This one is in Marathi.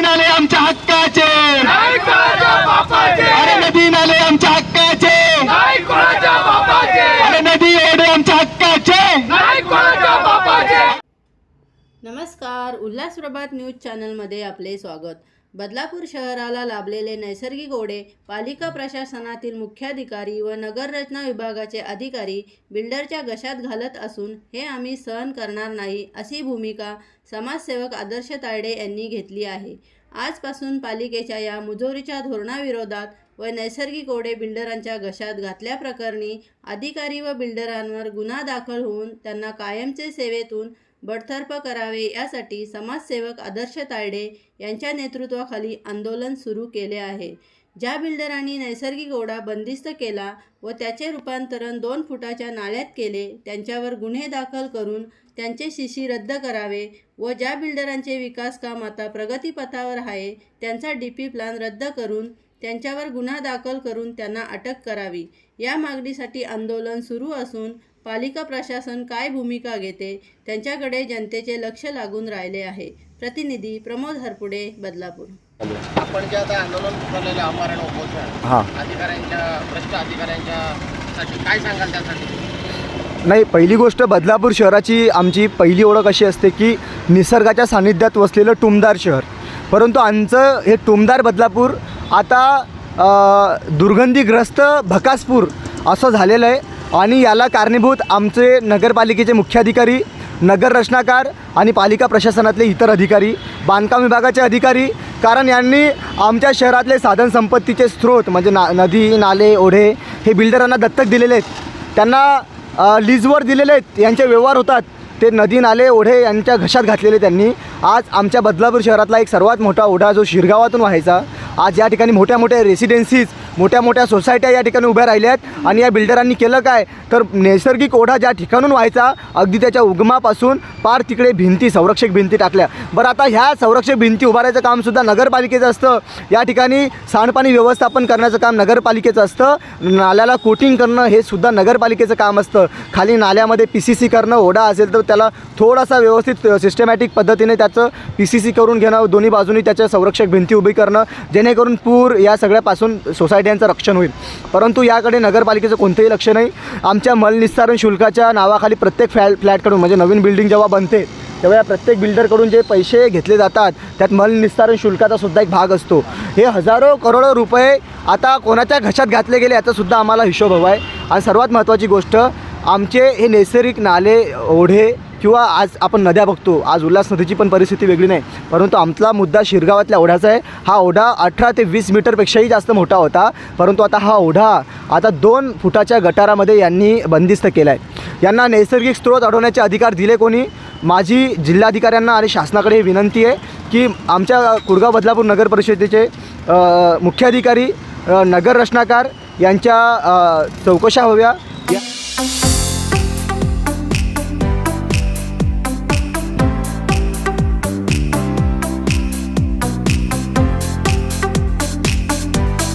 नाले आमच्या हक्काचे. अरे नदी नाले आमच्या हक्काचे. अरे नदी ओढे आमच्या हक्काचे. नमस्कार उल्हास प्रभात न्यूज चॅनलमध्ये आपले स्वागत. बदलापूर शहराला लाभलेले नैसर्गिक ओढे पालिका प्रशासनातील मुख्याधिकारी व नगररचना विभागाचे अधिकारी बिल्डरच्या घशात घालत असून हे आम्ही सहन करणार नाही अशी भूमिका समाजसेवक आदर्श तायडे यांनी घेतली आहे. आजपासून पालिकेच्या या मुजोरीच्या धोरणाविरोधात व नैसर्गिक ओढे बिल्डरांच्या घशात घातल्याप्रकरणी अधिकारी व बिल्डरांवर गुन्हा दाखल होऊन त्यांना कायमचे सेवेतून बडतर्फ करावे यासाठी समाजसेवक आदर्श तायडे यांच्या नेतृत्वाखाली आंदोलन सुरू केले आहे. ज्या बिल्डरांनी नैसर्गिक ओढा बंदिस्त केला व त्याचे रूपांतरण दोन फुटाच्या नाल्यात केले त्यांच्यावर गुन्हे दाखल करून त्यांचे शिशी रद्द करावे व ज्या बिल्डरांचे विकास काम आता प्रगतीपथावर आहे त्यांचा डी पी प्लॅन रद्द करून त्यांच्यावर गुन्हा दाखल करून त्यांना अटक करावी. या मागणीसाठी आंदोलन सुरू असून पालिका प्रशासन काय भूमिका घेते त्यांच्याकडे जनतेचे लक्ष लागून राहिले आहे. प्रतिनिधी प्रमोद हरपुडे बदलापूर. आपण जे आता आंदोलन पुकारलेलं आहे, आमरण उपोषण हां. अधिकाऱ्यांच्या भ्रष्ट अधिकाऱ्यांच्या साठी काय सांगाल त्यासाठी? नाही पहिली गोष्ट बदलापूर शहराची आमची पहिली ओळख अशी असते की निसर्गाच्या सानिध्यात वसलेलं टुमदार शहर. परंतु आमचं हे टुमदार बदलापूर आता दुर्गंधीग्रस्त भकासपूर असं झालेलं आहे. आणि याला कारणीभूत आमचे नगरपालिकेचे मुख्याधिकारी नगर रचनाकार आणि पालिका प्रशासनातले इतर अधिकारी बांधकाम विभागाचे अधिकारी कारण यांनी आमच्या शहरातले साधन संपत्तीचे स्रोत म्हणजे ना नदी नाले ओढे हे बिल्डरांना दत्तक दिलेले आहेत. त्यांना लीजवर दिलेले आहेत. यांचे व्यवहार होतात. ते नदी नाले ओढे यांच्या घशात घातलेले त्यांनी. आज आमच्या बदलापूर शहरातला एक सर्वात मोठा ओढा जो शिरगावातून व्हायचा आज या ठिकाणी मोठ्या मोठ्या रेसिडेन्सीज मोठ्या मोठ्या सोसायट्या या ठिकाणी उभ्या राहिल्या आहेत. आणि या बिल्डरांनी केलं काय? तर नैसर्गिक ओढा ज्या ठिकाणून व्हायचा अगदी त्याच्या उगमापासून पार तिकडे भिंती संरक्षक भिंती टाकल्या. बरं आता ह्या संरक्षक भिंती उभारायचं कामसुद्धा नगरपालिकेचं असतं. या ठिकाणी सांडपाणी व्यवस्थापन करण्याचं काम नगरपालिकेचं असतं. नाल्याला कोटिंग करणं हे सुद्धा नगरपालिकेचं काम असतं. खाली नाल्यामध्ये पी सी सी करणं ओढा असेल तर त्याला थोडासा व्यवस्थित सिस्टमॅटिक पद्धतीने त्याचं पी सी सी करून घेणं दोन्ही बाजूनी त्याच्या संरक्षक भिंती उभी करणं जेणेकरून पूर या सगळ्यापासून सोसायटी सोसायट्यांचं रक्षण होईल. परंतु याकडे नगरपालिकेचं कोणतंही लक्ष नाही. आमच्या मलनिस्तारण शुल्काच्या नावाखाली प्रत्येक फ्लॅ फ्लॅटकडून म्हणजे नवीन बिल्डिंग जेव्हा बनते तेव्हा या प्रत्येक बिल्डरकडून जे पैसे घेतले जातात त्यात मलनिस्तारण शुल्काचा सुद्धा एक भाग असतो. हे हजारो करोडो रुपये आता कोणाच्या घशात घातले गेले याचासुद्धा आम्हाला हिशोब हवा आहे. आणि सर्वात महत्त्वाची गोष्ट आमचे हे नैसर्गिक नाले ओढे किंवा आज आपण नद्या बघतो आज उल्हास नदीची पण परिस्थिती वेगळी नाही. परंतु आमचा मुद्दा शिरगावातल्या ओढ्याचा आहे. हा ओढा अठरा ते वीस मीटरपेक्षाही जास्त मोठा होता. परंतु आता हा ओढा आता दोन फुटाच्या गटारामध्ये यांनी बंदिस्त केला आहे यांना नैसर्गिक स्रोत अडवण्याचे अधिकार दिले कोणी? माझी जिल्हाधिकाऱ्यांना आणि शासनाकडे ही विनंती आहे की आमच्या कुडगाव बदलापूर नगर परिषदेचे मुख्याधिकारी नगर रचनाकार यांच्या चौकशा हव्या. या Thank